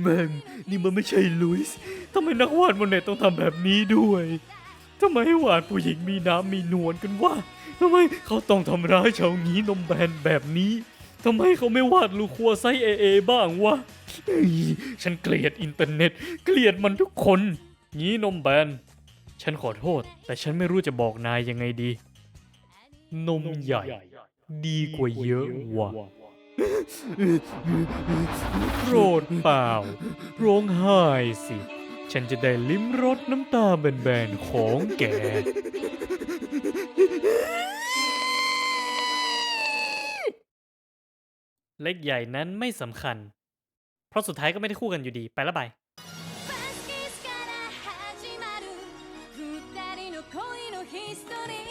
แม่งนี่มันไม่ใช่ลุยส์ทำไมนักวาดโมเนตต้องทำแบบนี้ด้วยทำไมให้วาดผู้หญิงมีน้ำมีนวลกันวะทำไมเขาต้องทำร้ายชาวงี้นมแบนแบบนี้ทำไมเขาไม่วาดลูกครัวไซเอเอบ้างวะฉันเกลียดอินเทอร์เน็ต เกลียดมันทุกคน งี้นมแบน ฉันขอโทษ แต่ฉันไม่รู้จะบอกนายยังไงดี นมใหญ่ ดีกว่าเยอะว่ะ โกรธเปล่า ร้องไห้สิ ฉันจะได้ลิ้มรสน้ำตาแบนๆของแก เล็กใหญ่นั้นไม่สำคัญ เพราะสุดท้ายก็ไม่ได้คู่กันอยู่ดี ไปละบาย ファンスキスから始まる二人の恋のヒストリー